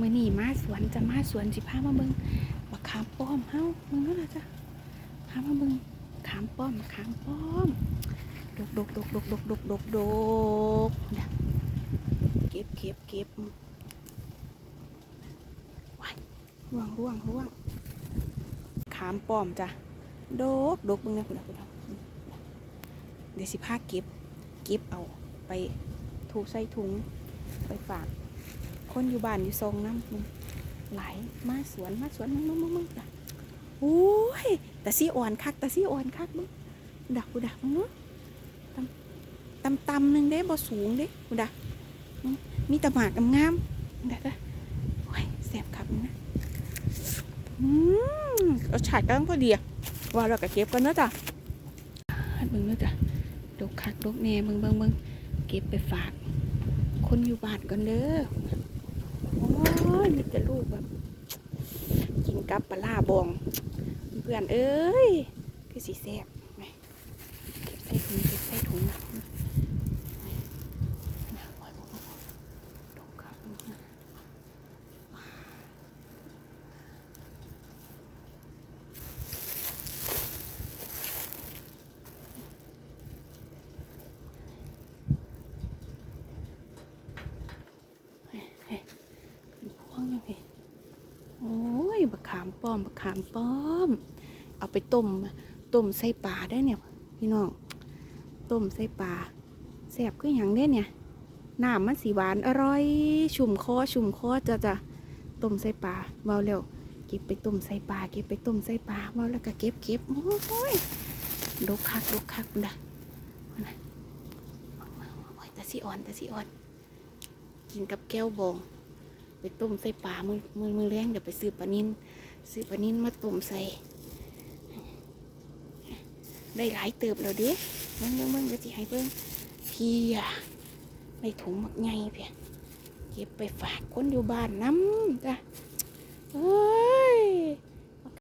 มื่อนี่มาสวนจะมาสวนสิพามาเบิงบักขามป้อมเฮามึงนั่นละจ้ะพามาเบิงขามป้อมขามป้อมดกดกดกดกดกดกดกดกนะเก็บเก็บเก็บว้ายร่วงร่วงร่วงขามป้อมจ้ะดกดกเบึงนะคุณนะคุณนะเดี๋ยวสิพาเก็บเก็บเอาไปถูใส่ถุงไปฝาก คนอยู่บ้านอยู่ทรงน้ำมึงไหลมาสวนมาสวนมึงมึงมึงมึงจ้ะโอ้ยแต่ซี่อ่อนคักแต่ซี่อ่อนคักมึงดักกูดักมึงเนาะตำตำตำหนึ่งเด้บ่สูงเด้กูดักมีตะหมากงามๆดักด้โอ้ยแสบคักมึงนะอืมเอาฉาดกำลังพอดีอะว่าเราก็เก็บกันเนาะจ้ะให้เบิ่งเนาะจ้ะดกคักดกแน่เบิ่งเบิ่งเบิ่งเก็บไปฝาก คนอยู่บ้านก่อนเด้อ โอ้ยมีแต่ลูกแบบ กับปลาบอง เพื่อนเอ้ยคือสีแซ่บไหเก็บใส่ถุงเก็บใส่ถุงนะดกครับพวงยังไงโอ้ย บักขามป้อมบักขามป้อม เอาไปต้มต้มใส่ปลาได้เนี่ย พี่น้องต้มใส่ปลาแซ่บคืออย่างเด้เนี่ยน้ำมันสีหวานอร่อย ชุ่มคอชุ่มคอจะจะต้มใส่ปลาเบาเร็วเก็บไปต้มใส่ปลาเก็บไปต้มใส่ปลาเบาแล้วก็เก็บเก็บโอ้ยดกคักดกคักนะนะโอ้ยตาสีอ่อนตาสีอ่อน กินกับแก้วบอง ไปต้มใส่ปลามือมือมือแรงเดี๋ยวไปซื้อปลานินซื้อปลานินมาต้มใส่ ได้หลายเติบแล้วเด้เมื่อเมื่อเมื่อก็สิให้เพิ่งพี่อะในถุงมักไงเพียเก็บไปฝากคนอยู่บ้านน้ำจ้ะเอ้ย